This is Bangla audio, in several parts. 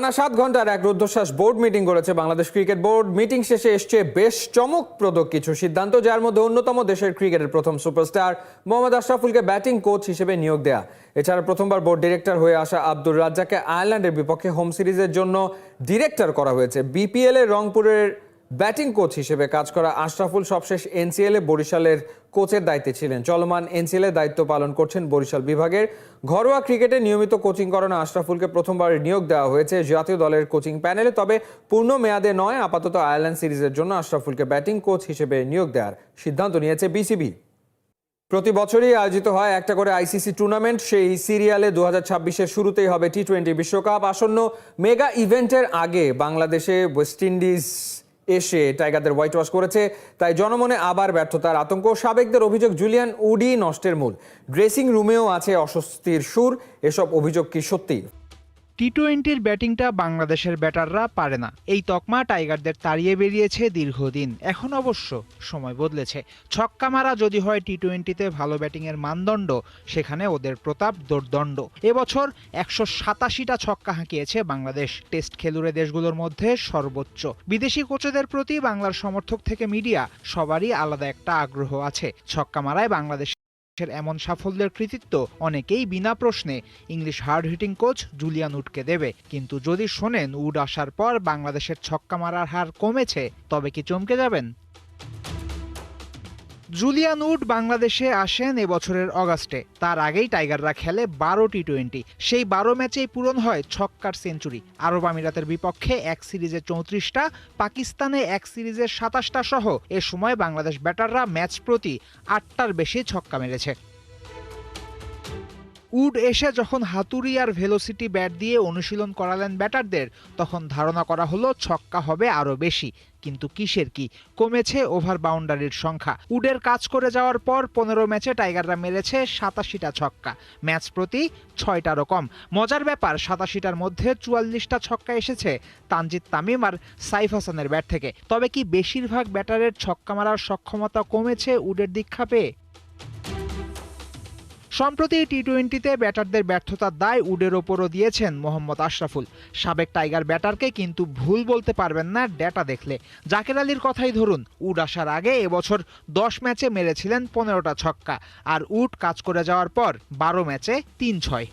টানা সাত ঘণ্টার এক রুদ্ধশ্বাস বোর্ড মিটিং করেছে বাংলাদেশ ক্রিকেট বোর্ড। মিটিং শেষে এসছে বেশ চমকপ্রদ কিছু সিদ্ধান্ত, যার মধ্যে অন্যতম দেশের ক্রিকেটের প্রথম সুপারস্টার মোহাম্মদ আশরাফুলকে ব্যাটিং কোচ হিসেবে নিয়োগ দেয়া। এছাড়া প্রথমবার বোর্ড ডিরেক্টর হয়ে আসা আব্দুর রাজ্জাককে আয়ারল্যান্ডের বিপক্ষে হোম সিরিজের জন্য ডিরেক্টর করা হয়েছে। বিপিএল এর রংপুরের ব্যাটিং কোচ হিসেবে কাজ করা আশরাফুল সবশেষ এনসিএল বরিশালের কোচের দায়িত্বে ছিলেন। চলমান এনসিএল দায়িত্ব পালন করছেন বরিশাল বিভাগের ঘরোয়া ক্রিকেটে নিয়মিত কোচিং করানো আশরাফুলকে প্রথমবার নিয়োগ দেওয়া হয়েছে জাতীয় দলের কোচিং প্যানেলে, তবে পূর্ণ মেয়াদে নয়, আপাতত আয়ারল্যান্ড সিরিজের জন্য আশরাফুলকে ব্যাটিং কোচ হিসেবে নিয়োগ দেওয়ার সিদ্ধান্ত নিয়েছে বিসিবি। প্রতি বছরই আয়োজিত হয় একটা করে আইসিসি টুর্নামেন্ট, সেই সিরিয়ালে দু হাজার শুরুতেই হবে টি টোয়েন্টি বিশ্বকাপ। আসন্ন মেগা ইভেন্টের আগে বাংলাদেশে ওয়েস্ট ইন্ডিজ এসে টাইগারদের হোয়াইট ওয়াশ করেছে, তাই জনমনে আবার ব্যর্থতার আতঙ্ক। সাবেকদের অভিযোগ, জুলিয়ান উডি নষ্টের মূল। ড্রেসিং রুমেও আছে অস্বস্তির সুর, এসব অভিযোগ কি সত্যি? টি টোয়েন্টির ব্যাটিংটা বাংলাদেশের ব্যাটাররা পারে না। এই তকমা টাইগারদের তাড়িয়ে বেরিয়েছে দীর্ঘদিন। এখন অবশ্য সময় বদলেছে। ছক্কা মারা যদি হয় টি টোয়েন্টিতে ভালো ব্যাটিংয়ের মানদণ্ড, সেখানে ওদের প্রতাপ দোর্দণ্ড। এবছর একশো সাতাশিটা ছক্কা হাঁকিয়েছে বাংলাদেশ। টেস্ট খেলুড়ে দেশগুলোর মধ্যে সর্বোচ্চ। বিদেশি কোচেদের প্রতি বাংলার সমর্থক থেকে মিডিয়া সবারই আলাদা একটা আগ্রহ আছে। ছক্কা মারায় বাংলাদেশ দেশের এমন সাফল্যের কৃতিত্ব অনেকেই বিনা প্রশ্নে। English hard hitting coach Julian উডকে দেবে। কিন্তু যদি শোনেন উড আসার পর বাংলাদেশের ছক্কা মারার হার কমেছে, তবে কি চমকে যাবেন? জুলিয়ান উড বাংলাদেশে আসেন এবছরের অগাস্টে। তার আগেই টাইগাররা খেলে বারো টি টোয়েন্টি সেই বারো ম্যাচেই পূরণ হয় ছক্কার সেঞ্চুরি। আরব আমিরাতের বিপক্ষে এক সিরিজে চৌত্রিশটা, পাকিস্তানে এক সিরিজে সাতাশটা সহ এ সময় বাংলাদেশ ব্যাটাররা ম্যাচ প্রতি আটটার বেশি ছক্কা মেরেছে। উড এসে যখন হাতুড়ি আর ভেলোসিটি ব্যাট দিয়ে অনুশীলন করালেন ব্যাটারদের, তখন ধারণা করা হলো ছক্কা হবে আরও বেশি। কিন্তু কিসের কি? কমেছে ওভার বাউন্ডারির সংখ্যা। উডের কাজ করে যাওয়ার পর পনেরো ম্যাচে টাইগাররা মেরেছে সাতাশিটা ছক্কা। ম্যাচ প্রতি ছয়টারও কম। মজার ব্যাপার, সাতাশিটার মধ্যে চুয়াল্লিশটা ছক্কা এসেছে তানজিদ তামিম আর সাইফ হাসানের ব্যাট থেকে। তবে কি বেশিরভাগ ব্যাটারের ছক্কা মারার সক্ষমতা কমেছে উডের দীক্ষা পেয়ে? সম্প্রতি টি টোয়েন্টিতে ব্যাটারদের ব্যর্থতার দায় উডের ওপরও দিয়েছেন মোহাম্মদ আশরাফুল। সাবেক টাইগার ব্যাটারকে কিন্তু ভুল বলতে পারবেন না ডেটা দেখলে। জাকের আলীর কথাই ধরুন, উড আসার আগে এবছর দশ ম্যাচে মেরেছিলেন পনেরোটা ছক্কা, আর উড কাজ করে যাওয়ার পর বারো ম্যাচে তিন ছয়।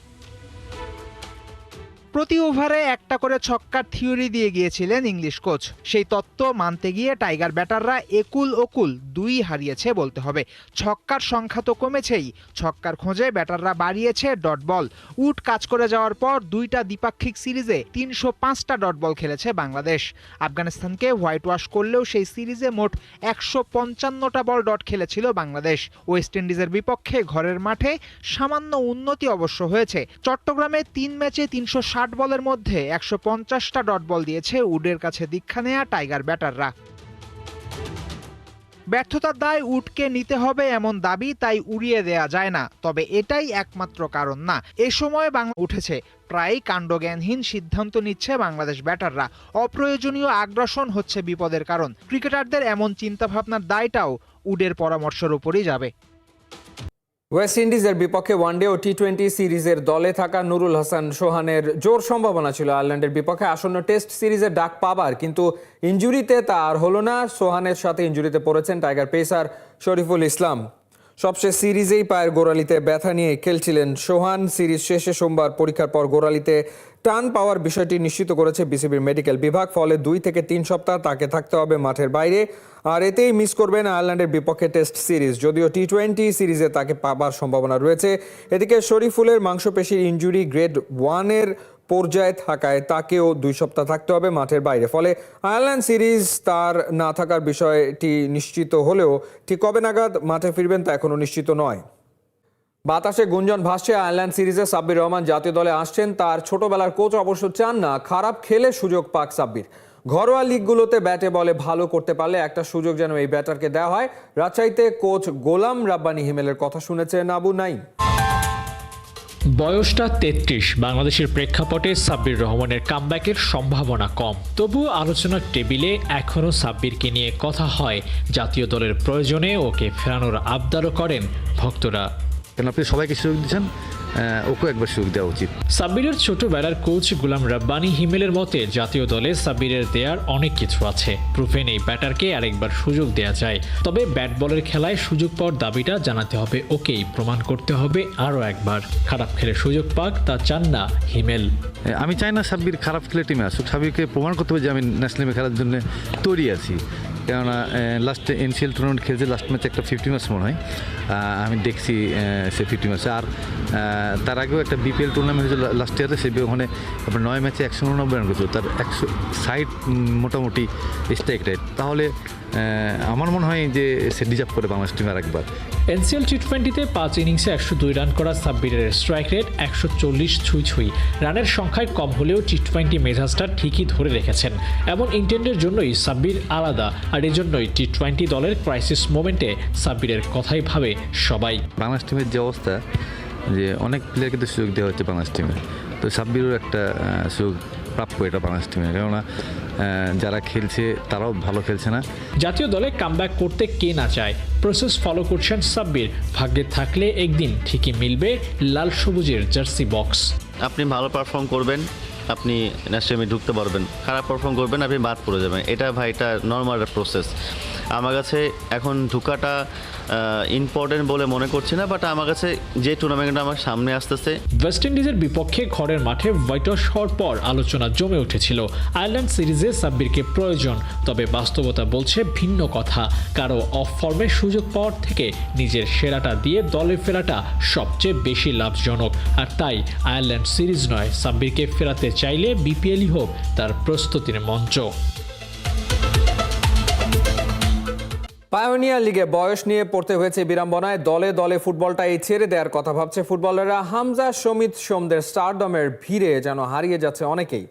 প্রতি ওভারে একটা করে ছক্কার থিওরি দিয়ে গিয়েছিলেন ইংলিশ কোচ। সেই তত্ত্ব মানতে গিয়ে টাইগার ব্যাটাররা একুল ওকুল দুই হারিয়েছে বলতে হবে। ছক্কার সংখ্যা তো কমেছেই। ছক্কার খোঁজে ব্যাটাররা বাড়িয়েছে ডট বল। উড কাজ করে যাওয়ার পর দুইটা দ্বিপাক্ষিক সিরিজে তিনশো পাঁচটা ডট বল খেলেছে বাংলাদেশ। আফগানিস্তানকে হোয়াইট ওয়াশ করলেও সেই সিরিজে মোট একশো পঞ্চান্নটা বল ডট খেলেছিল বাংলাদেশ। ওয়েস্ট ইন্ডিজের বিপক্ষে ঘরের মাঠে সামান্য উন্নতি অবশ্য হয়েছে। চট্টগ্রামে তিন ম্যাচে তিনশো ষাট ষাট বলের মধ্যে একশো পঞ্চাশটা ডট বল দিয়েছে উডের কাছে দীক্ষা নেয়া টাইগার ব্যাটাররা। ব্যর্থতার দায় উডকে নিতে হবে এমন দাবি তাই উড়িয়ে দেয়া যায় না, তবে এটাই একমাত্র কারণ না। এ সময় বাংলা উঠেছে প্রায় কাণ্ডজ্ঞানহীন সিদ্ধান্ত নিচ্ছে বাংলাদেশ ব্যাটাররা। অপ্রয়োজনীয় আগ্রাসন হচ্ছে বিপদের কারণ। ক্রিকেটারদের এমন চিন্তাভাবনার দায়টাও উডের পরামর্শের উপরই যাবে। ওয়েস্ট ইন্ডিজের বিপক্ষে ওয়ানডে ও টি টোয়েন্টি সিরিজের দলে থাকা নুরুল হাসান সোহানের জোর সম্ভাবনা ছিল আয়ারল্যান্ডের বিপক্ষে আসন্ন টেস্ট সিরিজের ডাক পাবার, কিন্তু ইঞ্জুরিতে তা আর হলো না। সোহানের সাথে ইঞ্জুরিতে পড়েছেন টাইগার পেসার শরীফুল ইসলাম। সবশেষ সিরিজেই পায়ের গোড়ালিতে ব্যথা নিয়ে খেলছিলেন সোহান। সিরিজ শেষে সোমবার পরীক্ষার পর গোড়ালিতে টান পাওয়ার বিষয়টি নিশ্চিত করেছে বিসিবির মেডিকেল বিভাগ। ফলে দুই থেকে তিন সপ্তাহ তাকে থাকতে হবে মাঠের বাইরে। আর এতেই মিস করবেন আয়ারল্যান্ডের বিপক্ষে টেস্ট সিরিজ। যদিও টি টোয়েন্টি সিরিজে তাকে পাবার সম্ভাবনা রয়েছে। এদিকে শরীফুলের মাংসপেশির ইঞ্জুরি গ্রেড ওয়ানের পর্যায়ে থাকায় তাকেও দুই সপ্তাহ থাকতে হবে মাঠের বাইরে। ফলে আয়ারল্যান্ড সিরিজ তার না থাকার বিষয়টি নিশ্চিত হলেও ঠিক কবে নাগাদ মাঠে ফিরবেন তা এখনও নিশ্চিত নয়। বাতাসে গুঞ্জন ভাসছে আয়ারল্যান্ড সিরিজে সাব্বির রহমান জাতীয় দলে আসছেন। তার ছোটবেলার কোচ অবশ্য চান না, খারাপ খেলে সুযোগ পাক সাব্বির। ঘরোয়া লিগগুলোতে ব্যাটে বলে ভালো করতে পারলে একটা সুযোগ যেন এই ব্যাটারকে দেওয়া হয়। রাজশাহীতে কোচ গোলাম রাব্বানি হিমেলের কথা শুনেছেন আবু নাইম বয়সটা তেত্রিশ। বাংলাদেশের প্রেক্ষাপটে সাব্বির রহমানের কামব্যাকের সম্ভাবনা কম। তবুও আলোচনার টেবিলে এখনও সাব্বিরকে নিয়ে কথা হয়। জাতীয় দলের প্রয়োজনে ওকে ফেরানোর আবদারও করেন ভক্তরা। কেন আপনি সবাইকে সুযোগ দিচ্ছেন? ওকেও একবার সুযোগ দেওয়া উচিত। সাব্বিরের ছোট ছোটবেলার কোচ গুলাম রাব্বানি হিমেলের মতে জাতীয় দলে সাব্বিরের দেয়ার অনেক কিছু আছে। প্রুফেন এই ব্যাটারকে আরেকবার সুযোগ দেয়া যায়। তবে ব্যাট বলের খেলায় সুযোগ পাওয়ার দাবিটা জানাতে হবে। ওকেই প্রমাণ করতে হবে আরও একবার। খারাপ খেলে সুযোগ পাক তা চান না হিমেল। আমি চাই না সাব্বির খারাপ খেলে টিমে আসুক। সাব্বিরকে প্রমাণ করতে হবে যে আমি ন্যাশনাল টিমে খেলার জন্য তৈরি আছি। কেননা লাস্টে এনসিএল টুর্নামেন্ট খেলছে লাস্ট ম্যাচে একটা ফিফটি ম্যাচ মনে হয়। আমি দেখছি সে ফিফটি ম্যাচে আর তার আগেও একটা বিপিএল টুর্নামেন্ট হয়েছিল লাস্ট ইয়ারে সে ওখানে আপনার নয় ম্যাচে একশো উননব্বই রান করেছিল। তার একশো সাইড মোটামুটি স্ট্রাইক রেট তাহলে আমার মনে হয় যে সে ডিজার্ভ করে বাংলাদেশ টিমে আর একবার। এনসিএল টি টোয়েন্টিতে পাঁচ ইনিংসে একশো দুই রান করা সাব্বিরের স্ট্রাইক রেট একশো চল্লিশ ছুঁই ছুঁই। রানের সংখ্যায় কম হলেও টি টোয়েন্টি মেজাজটা ঠিকই ধরে রেখেছেন। এমন ইন্টেন্ডের জন্যই সাব্বির আলাদা, আর এজন্যই টি টোয়েন্টি দলের ক্রাইসিস মোমেন্টে সাব্বিরের কথাই ভাবে সবাই। বাংলাদেশ টিমের যে অবস্থা, যে অনেক প্লেয়ারকে তো সুযোগ দেওয়া হচ্ছে বাংলাদেশ টিমে তো সাব্বিরও একটা সুযোগ প্রাপ্য এটা বাংলাদেশ টিমে কেননা যারা খেলছে তারাও ভালো খেলছে না। জাতীয় দলে কামব্যাক করতে কে না চায়? প্রসেস ফলো করছেন সাব্বির। ভাগ্যে থাকলে একদিন ঠিকই মিলবে লাল সবুজের জার্সি বক্স। আপনি ভালো পারফর্ম করবেন আপনি ন্যাশনাল ঢুকতে পারবেন। খারাপ পারফর্ম করবেন আপনি বাদ পড়ে যাবেন। এটা ভাই এটা নর্মাল প্রসেস আমার কাছে এখন ঢুকাটা ইম্পর্টেন্ট বলে মনে করছি না বাট আমার কাছে যে টুর্নামেন্টটা আমার সামনে আসতেছে। ওয়েস্ট ইন্ডিজের বিপক্ষে ঘরের মাঠে হোয়াইট হওয়ার পর আলোচনা জমে উঠেছিল। আয়ারল্যান্ড সিরিজে সাব্বিরকে প্রয়োজন, তবে বাস্তবতা বলছে ভিন্ন কথা। কারও অফ ফর্মে সুযোগ পাওয়ার থেকে নিজের সেরাটা দিয়ে দলে ফেরাটা সবচেয়ে বেশি লাভজনক। আর তাই আয়ারল্যান্ড সিরিজ নয়, সাব্বিরকে ফেরাতে চাইলে বিপিএলই হোক তার প্রস্তুতির মঞ্চ। পায়োনিয়ার লিগে বয়স নিয়ে পড়তে হয়েছে বিড়ম্বনায়। দলে দলে ফুটবলটাই ছেড়ে দেওয়ার কথা ভাবছে ফুটবলাররা। হামজা, সমিত, সোমদের স্টারডমের ভিড়ে যেন হারিয়ে যাচ্ছে অনেকেই।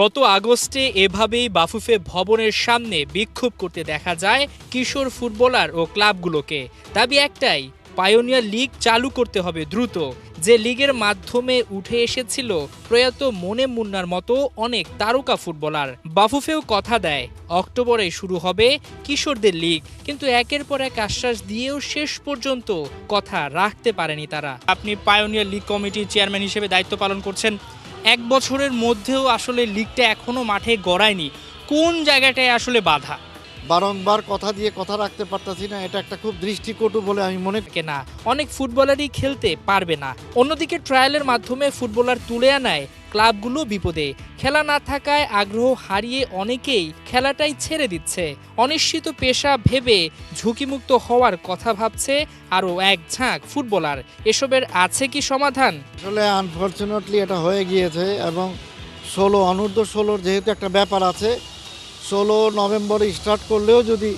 গত আগস্টে এভাবেই বাফুফে ভবনের সামনে বিক্ষোভ করতে দেখা যায় কিশোর ফুটবলার ও ক্লাবগুলোকে। দাবি একটাই পায়োনিয়ার লিগ চালু করতে হবে দ্রুত। যে লিগের মাধ্যমে উঠে এসেছিল, প্রয়াত মনে মুন্নার মতো অনেক তারকা ফুটবলার। বাফুফেও কথা দেয়, অক্টোবরে শুরু হবে কিশোরদের লিগ, কিন্তু একের পর এক আশ্বাস দিয়েও শেষ পর্যন্ত কথা রাখতে পারেনি তারা। আপনি পায়োনিয়ার লিগ কমিটির চেয়ারম্যান হিসেবে দায়িত্ব পালন করছেন। এক বছরের মধ্যেও আসলে লিগটা এখনও মাঠে গড়ায়নি। কোন জায়গাটায় আসলে বাধা? বারংবার কথা দিয়ে কথা রাখতে পারতাছি না এটা একটা খুব দৃষ্টিকটু বলে আমি মনে করি না অনেক ফুটবলারই খেলতে পারবে না। অন্যদিকে ট্রায়ালের মাধ্যমে ফুটবলার তুলে আনায় ক্লাবগুলো বিপদে। খেলা না থাকায় আগ্রহ হারিয়ে অনেকেই খেলাটাই ছেড়ে দিচ্ছে। অনিশ্চিত পেশা ভেবে ঝুঁকিমুক্ত হওয়ার কথা ভাবছে আরও এক ঝাঁক ফুটবলার। এসবের আছে কি সমাধান? আসলে আনফর্চুনেটলি এটা হয়ে গিয়েছে এবং ষোলো অনূর্ধ্ব ষোলোর যেহেতু একটা ব্যাপার আছে ষোলো নভেম্বরে স্টার্ট করলেও যদি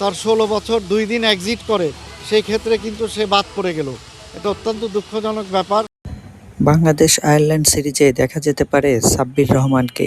তার ষোলো বছর দুই দিন এক্সিট করে সেই ক্ষেত্রে কিন্তু সে বাদ পড়ে গেল। এটা অত্যন্ত দুঃখজনক ব্যাপার। বাংলাদেশ আয়ারল্যান্ড সিরিজে দেখা যেতে পারে সাব্বির রহমানকে।